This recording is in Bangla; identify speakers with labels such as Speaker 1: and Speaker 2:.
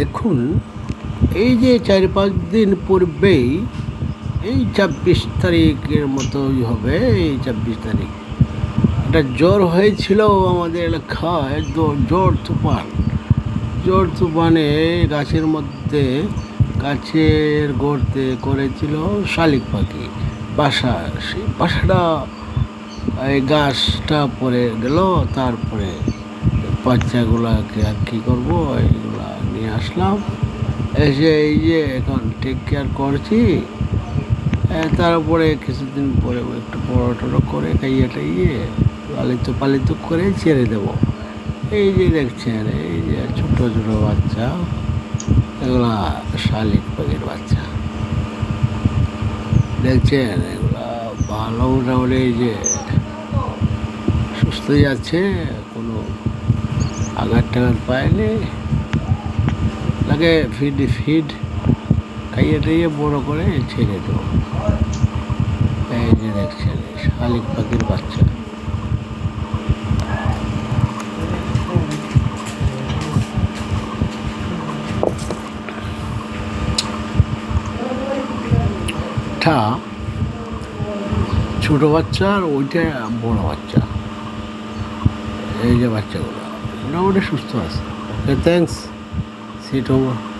Speaker 1: দেখুন, এই যে চার পাঁচ দিন পূর্বেই এই ছাব্বিশ তারিখের মতোই হবে, এই ছাব্বিশ তারিখ। একটা জ্বর হয়েছিল আমাদের এলাকায় জ্বর তুফান। জ্বর তুফানে গাছের মধ্যে গাছের গড়তে করেছিল শালিক পাখি, বাসা, সেই বাসাটা, এই গাছটা পরে গেল, তারপরে বাচ্চাগুলাকে আর কী করব নিয়ে আসলাম। এসে এই যে এখন টেক কেয়ার করছি। তারপরে কিছুদিন পরে একটু বড় টড়ো করে খাইয়ে টাইয়ে পালিত পালিত করে ছেড়ে দেব। এই যে দেখছেন, এই যে ছোট ছোট বাচ্চা, এগুলা শালিক পাখির বাচ্চা। দেখছেন, এগুলা ভালো মোটামুটি এই যে সুস্থই আছে, কোনো আঘাত টাঘাত পায়নি। লাগে ফিড ফিড খাইয়ে টাইয়ে বড় করে ছেড়ে দেবো। এই যে দেখছেন, শালিক পাখির বাচ্চা। টা ছোটো বাচ্চা আর ওইটা বড় বাচ্চা। এই যে বাচ্চাগুলো, মোটামুটি সুস্থ আছে। থ্যাংকস 一周吧